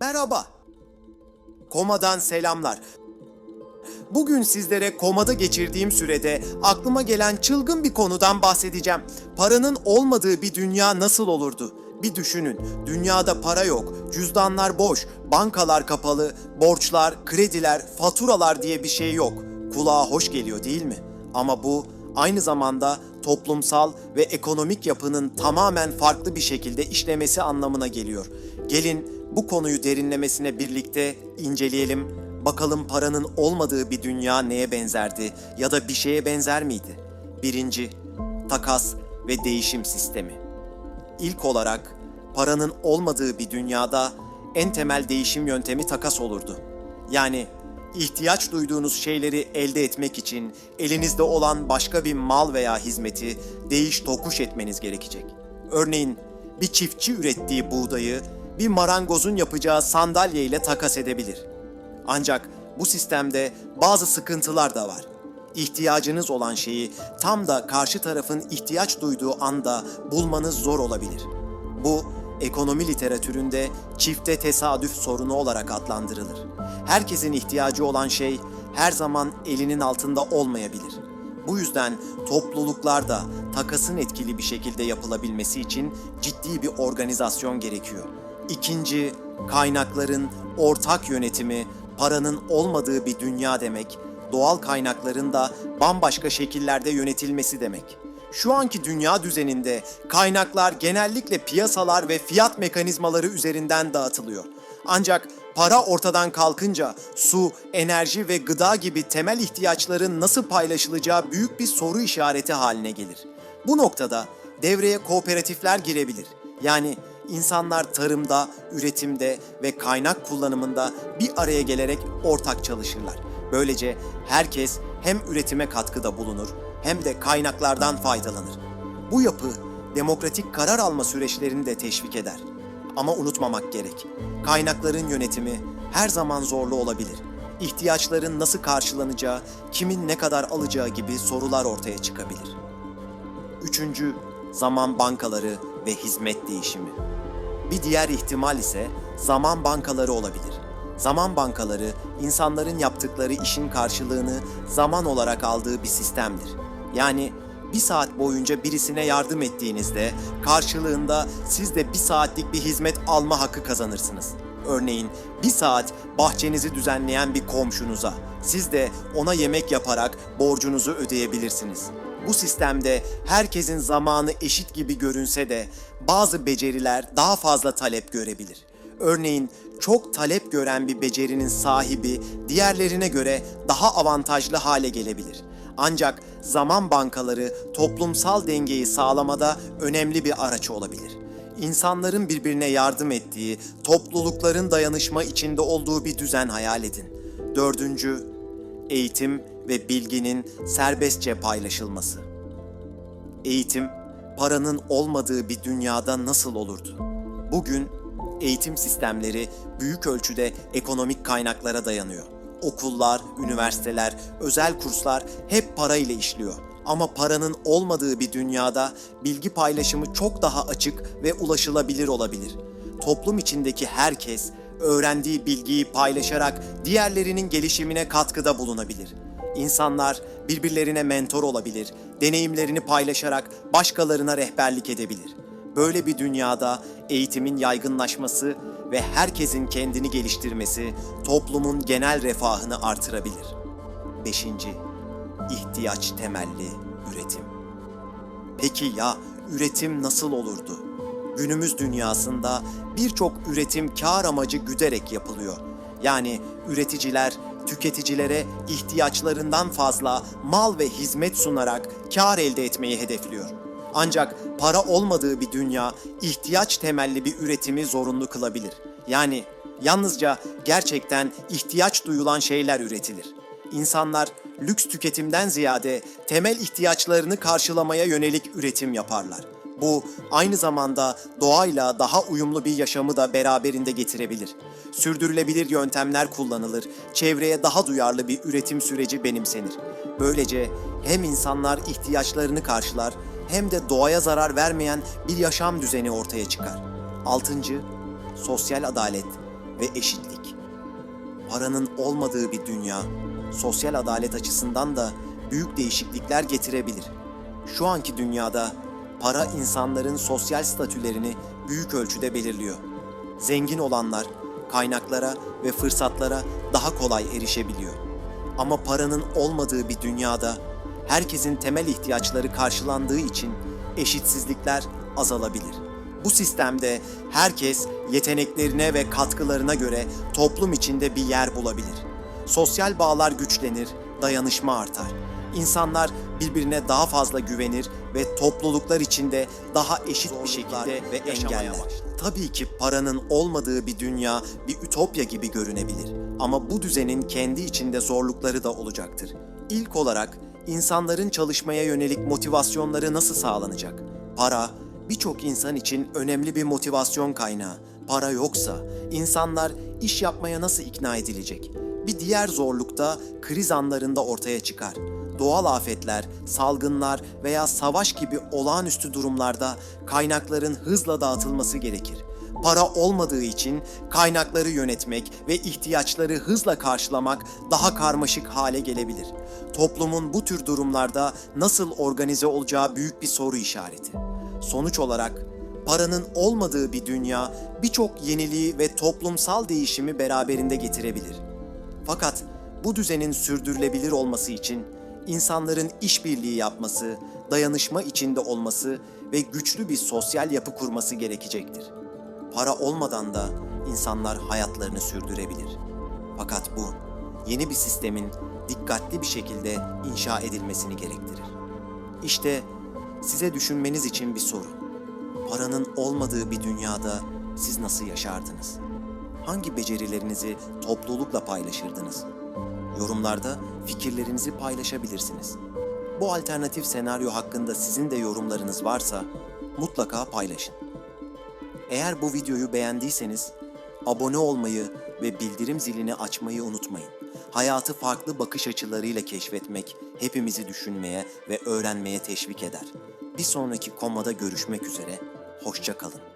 Merhaba. Koma'dan selamlar. Bugün sizlere komada geçirdiğim sürede aklıma gelen çılgın bir konudan bahsedeceğim. Paranın olmadığı bir dünya nasıl olurdu? Bir düşünün. Dünyada para yok, cüzdanlar boş, bankalar kapalı, borçlar, krediler, faturalar diye bir şey yok. Kulağa hoş geliyor değil mi? Ama bu aynı zamanda toplumsal ve ekonomik yapının tamamen farklı bir şekilde işlemesi anlamına geliyor. Gelin bu konuyu derinlemesine birlikte inceleyelim. Bakalım paranın olmadığı bir dünya neye benzerdi ya da bir şeye benzer miydi? Birinci, takas ve değişim sistemi. İlk olarak paranın olmadığı bir dünyada en temel değişim yöntemi takas olurdu. Yani ihtiyaç duyduğunuz şeyleri elde etmek için elinizde olan başka bir mal veya hizmeti değiş tokuş etmeniz gerekecek. Örneğin bir çiftçi ürettiği buğdayı bir marangozun yapacağı sandalye ile takas edebilir. Ancak bu sistemde bazı sıkıntılar da var. İhtiyacınız olan şeyi tam da karşı tarafın ihtiyaç duyduğu anda bulmanız zor olabilir. Bu ekonomi literatüründe çifte tesadüf sorunu olarak adlandırılır. Herkesin ihtiyacı olan şey her zaman elinin altında olmayabilir. Bu yüzden topluluklarda takasın etkili bir şekilde yapılabilmesi için ciddi bir organizasyon gerekiyor. İkinci, kaynakların ortak yönetimi, paranın olmadığı bir dünya demek, doğal kaynakların da bambaşka şekillerde yönetilmesi demek. Şu anki dünya düzeninde kaynaklar genellikle piyasalar ve fiyat mekanizmaları üzerinden dağıtılıyor. Ancak para ortadan kalkınca su, enerji ve gıda gibi temel ihtiyaçların nasıl paylaşılacağı büyük bir soru işareti haline gelir. Bu noktada devreye kooperatifler girebilir. Yani insanlar tarımda, üretimde ve kaynak kullanımında bir araya gelerek ortak çalışırlar. Böylece herkes hem üretime katkıda bulunur hem de kaynaklardan faydalanır. Bu yapı demokratik karar alma süreçlerini de teşvik eder. Ama unutmamak gerek. Kaynakların yönetimi her zaman zorlu olabilir. İhtiyaçların nasıl karşılanacağı, kimin ne kadar alacağı gibi sorular ortaya çıkabilir. Üçüncü, zaman bankaları ve hizmet değişimi. Bir diğer ihtimal ise zaman bankaları olabilir. Zaman bankaları insanların yaptıkları işin karşılığını zaman olarak aldığı bir sistemdir. Yani bir saat boyunca birisine yardım ettiğinizde karşılığında siz de bir saatlik bir hizmet alma hakkı kazanırsınız. Örneğin bir saat bahçenizi düzenleyen bir komşunuza siz de ona yemek yaparak borcunuzu ödeyebilirsiniz. Bu sistemde herkesin zamanı eşit gibi görünse de bazı beceriler daha fazla talep görebilir. Örneğin çok talep gören bir becerinin sahibi diğerlerine göre daha avantajlı hale gelebilir. Ancak zaman bankaları toplumsal dengeyi sağlamada önemli bir araç olabilir. İnsanların birbirine yardım ettiği, toplulukların dayanışma içinde olduğu bir düzen hayal edin. Dördüncü, eğitim ve bilginin serbestçe paylaşılması. Eğitim, paranın olmadığı bir dünyada nasıl olurdu? Bugün eğitim sistemleri büyük ölçüde ekonomik kaynaklara dayanıyor. Okullar, üniversiteler, özel kurslar hep para ile işliyor. Ama paranın olmadığı bir dünyada bilgi paylaşımı çok daha açık ve ulaşılabilir olabilir. Toplum içindeki herkes öğrendiği bilgiyi paylaşarak diğerlerinin gelişimine katkıda bulunabilir. İnsanlar birbirlerine mentor olabilir, deneyimlerini paylaşarak başkalarına rehberlik edebilir. Böyle bir dünyada eğitimin yaygınlaşması ve herkesin kendini geliştirmesi toplumun genel refahını artırabilir. 5. İhtiyaç temelli üretim. Peki ya üretim nasıl olurdu? Günümüz dünyasında birçok üretim kar amacı güderek yapılıyor. Yani üreticiler tüketicilere ihtiyaçlarından fazla mal ve hizmet sunarak kar elde etmeyi hedefliyor. Ancak para olmadığı bir dünya ihtiyaç temelli bir üretimi zorunlu kılabilir. Yani yalnızca gerçekten ihtiyaç duyulan şeyler üretilir. İnsanlar lüks tüketimden ziyade temel ihtiyaçlarını karşılamaya yönelik üretim yaparlar. Bu aynı zamanda doğayla daha uyumlu bir yaşamı da beraberinde getirebilir. Sürdürülebilir yöntemler kullanılır, çevreye daha duyarlı bir üretim süreci benimsenir. Böylece hem insanlar ihtiyaçlarını karşılar hem de doğaya zarar vermeyen bir yaşam düzeni ortaya çıkar. Altıncı, sosyal adalet ve eşitlik. Paranın olmadığı bir dünya, sosyal adalet açısından da büyük değişiklikler getirebilir. Şu anki dünyada para insanların sosyal statülerini büyük ölçüde belirliyor. Zengin olanlar kaynaklara ve fırsatlara daha kolay erişebiliyor. Ama paranın olmadığı bir dünyada herkesin temel ihtiyaçları karşılandığı için eşitsizlikler azalabilir. Bu sistemde herkes yeteneklerine ve katkılarına göre toplum içinde bir yer bulabilir. Sosyal bağlar güçlenir, dayanışma artar. İnsanlar birbirine daha fazla güvenir ve topluluklar içinde daha eşit bir şekilde ve engeller. Tabii ki paranın olmadığı bir dünya bir ütopya gibi görünebilir. Ama bu düzenin kendi içinde zorlukları da olacaktır. İlk olarak insanların çalışmaya yönelik motivasyonları nasıl sağlanacak? Para birçok insan için önemli bir motivasyon kaynağı. Para yoksa insanlar iş yapmaya nasıl ikna edilecek? Bir diğer zorluk da kriz anlarında ortaya çıkar. Doğal afetler, salgınlar veya savaş gibi olağanüstü durumlarda kaynakların hızla dağıtılması gerekir. Para olmadığı için kaynakları yönetmek ve ihtiyaçları hızla karşılamak daha karmaşık hale gelebilir. Toplumun bu tür durumlarda nasıl organize olacağı büyük bir soru işareti. Sonuç olarak paranın olmadığı bir dünya birçok yeniliği ve toplumsal değişimi beraberinde getirebilir. Fakat bu düzenin sürdürülebilir olması için insanların işbirliği yapması, dayanışma içinde olması ve güçlü bir sosyal yapı kurması gerekecektir. Para olmadan da insanlar hayatlarını sürdürebilir. Fakat bu yeni bir sistemin dikkatli bir şekilde inşa edilmesini gerektirir. İşte size düşünmeniz için bir soru. Paranın olmadığı bir dünyada siz nasıl yaşardınız? Hangi becerilerinizi toplulukla paylaşırdınız? Yorumlarda fikirlerinizi paylaşabilirsiniz. Bu alternatif senaryo hakkında sizin de yorumlarınız varsa mutlaka paylaşın. Eğer bu videoyu beğendiyseniz abone olmayı ve bildirim zilini açmayı unutmayın. Hayatı farklı bakış açılarıyla keşfetmek hepimizi düşünmeye ve öğrenmeye teşvik eder. Bir sonraki komada görüşmek üzere, hoşça kalın.